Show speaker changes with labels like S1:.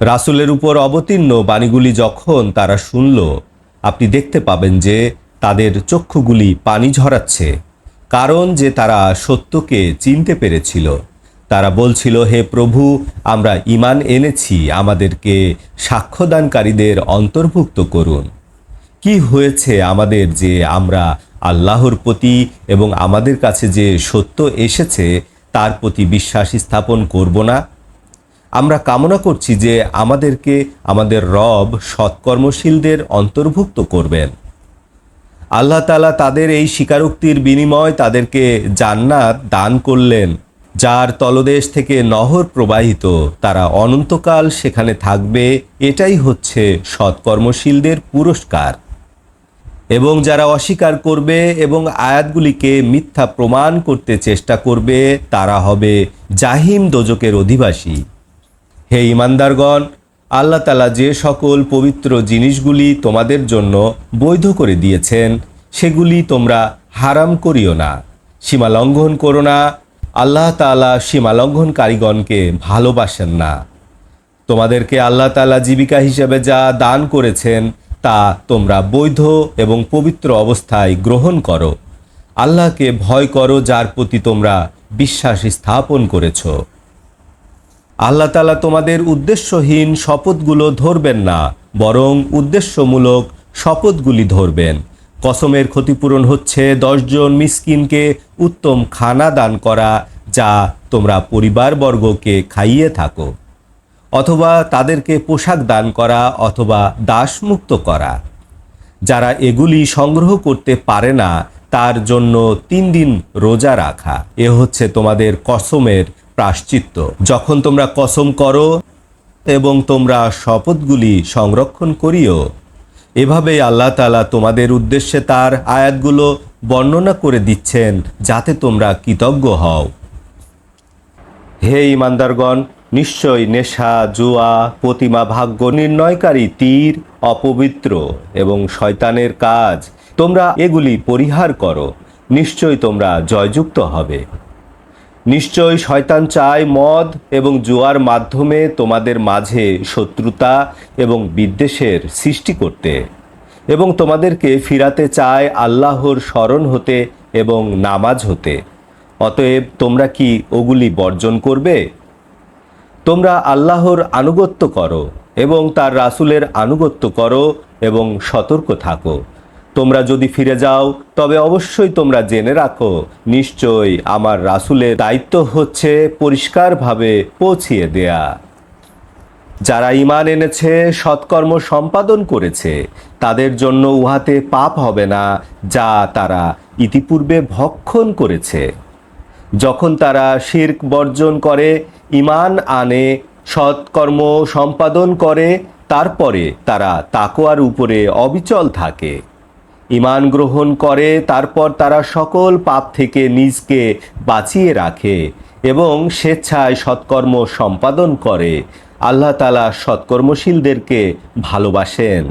S1: রাসূলের উপর অবতীর্ণ বাণীগুলি যখন তারা শুনল, আপনি দেখতে পাবেন যে তাদের চক্ষুগুলি পানি ঝরাচ্ছে। কারণ যে তারা সত্যকে চিনতে পেরেছিল। তারা বলছিল, হে প্রভু, আমরা ঈমান এনেছি, আমাদেরকে সাক্ষ্যদানকারীদের অন্তর্ভুক্ত করুন। কি হয়েছে আমাদের যে আমরা আল্লাহর প্রতি এবং আমাদের কাছে যে সত্য এসেছে, তার প্রতি বিশ্বাস স্থাপন করব না? আমরা কামনা করছি যে আমাদেরকে আমাদের রব সৎকর্মশীলদের অন্তর্ভুক্ত করবেন। আল্লাহ তালা তাদের এই স্বীকারোক্তির বিনিময় তাদেরকে জান্নাত দান করলেন, যার তলদেশ থেকে নহর প্রবাহিত। তারা অনন্তকাল সেখানে থাকবে, এটাই হচ্ছে সৎকর্মশীলদের পুরস্কার। এবং যারা অস্বীকার করবে এবং আয়াতগুলিকে মিথ্যা প্রমাণ করতে চেষ্টা করবে, তারা হবে জাহিম দোজকের অধিবাসী। হে ইমানদারগণ, আল্লাহ তালা যে সকল পবিত্র জিনিসগুলি তোমাদের জন্য বৈধ করে দিয়েছেন, সেগুলি তোমরা হারাম করিও না। সীমা লঙ্ঘন করো না, আল্লাহ তালা সীমা লঙ্ঘনকারীগণকে ভালোবাসেন না। তোমাদেরকে আল্লাহ তালা জীবিকা হিসেবে যা দান করেছেন, তা তোমরা বৈধ এবং পবিত্র অবস্থায় গ্রহণ করো। আল্লাহকে ভয় করো, যার প্রতি তোমরা বিশ্বাস স্থাপন করেছ। আল্লাহ তালা তোমাদের উদ্দেশ্যহীন শপথগুলো ধরবেন না, বরং উদ্দেশ্যমূলক শপথগুলি ধরবেন। কসমের ক্ষতিপূরণ হচ্ছে দশজন মিসকিনকে উত্তম খানা দান করা, যা তোমরা পরিবারবর্গকে খাইয়ে থাকো। অথবা তাদেরকে পোশাক দান করা অথবা দাসমুক্ত করা। যারা এগুলি সংগ্রহ করতে পারে না, তার জন্য তিন দিন রোজা রাখা। এ হচ্ছে তোমাদের কসমের প্রাশ্চিত্য। যখন তোমরা কসম করো এবং তোমরা শপথগুলি সংরক্ষণ করিও, এভাবেই আল্লাহ তালা তোমাদের উদ্দেশ্যে তার আয়াতগুলো বর্ণনা করে দিচ্ছেন যাতে তোমরা কৃতজ্ঞ হও। হে ইমানদারগণ, নিশ্চয় নেশা, জুয়া, প্রতিমা ভাগ্য, নির্ণয়কারী তীর, অপবিত্র এবং শয়তানের কাজ, তোমরা এগুলি পরিহার করো। নিশ্চয় তোমরা জয়যুক্ত হবে। নিশ্চয় শয়তান চায় মদ এবং জুয়ার মাধ্যমে তোমাদের মাঝে শত্রুতা এবং বিদ্বেষের সৃষ্টি করতে। এবং তোমাদেরকে ফিরাতে চায় আল্লাহর স্মরণ হতে এবং নামাজ হতে। অতএব তোমরা কি ওগুলি বর্জন করবে? তোমরা আল্লাহর আনুগত্য করো এবং তার রাসূলের আনুগত্য করো এবং সতর্ক থাকো। তোমরা যদি ফিরে যাও, তবে অবশ্যই তোমরা জেনে রাখো নিশ্চয় আমার রাসূলের দায়িত্ব হচ্ছে পরিষ্কারভাবে পৌঁছিয়ে দেয়া। যারা ঈমান এনেছে, সৎকর্ম সম্পাদন করেছে, তাদের জন্য উহাতে পাপ হবে না, যা তারা ইতিপূর্বে ভক্ষণ করেছে। যখন তারা শির্ক বর্জন করে, ঈমান আনে, সৎকর্ম সম্পাদন করে, তারপরে তারা তাকোয়ার উপরে অবিচল থাকে। ঈমান গ্রহণ করে, তারপর তারা সকল পাপ থেকে নিজকে বাঁচিয়ে রাখে এবং স্বেচ্ছায় সৎকর্ম সম্পাদন করে। আল্লাহ তালা সৎকর্মশীলদেরকে ভালোবাসেন।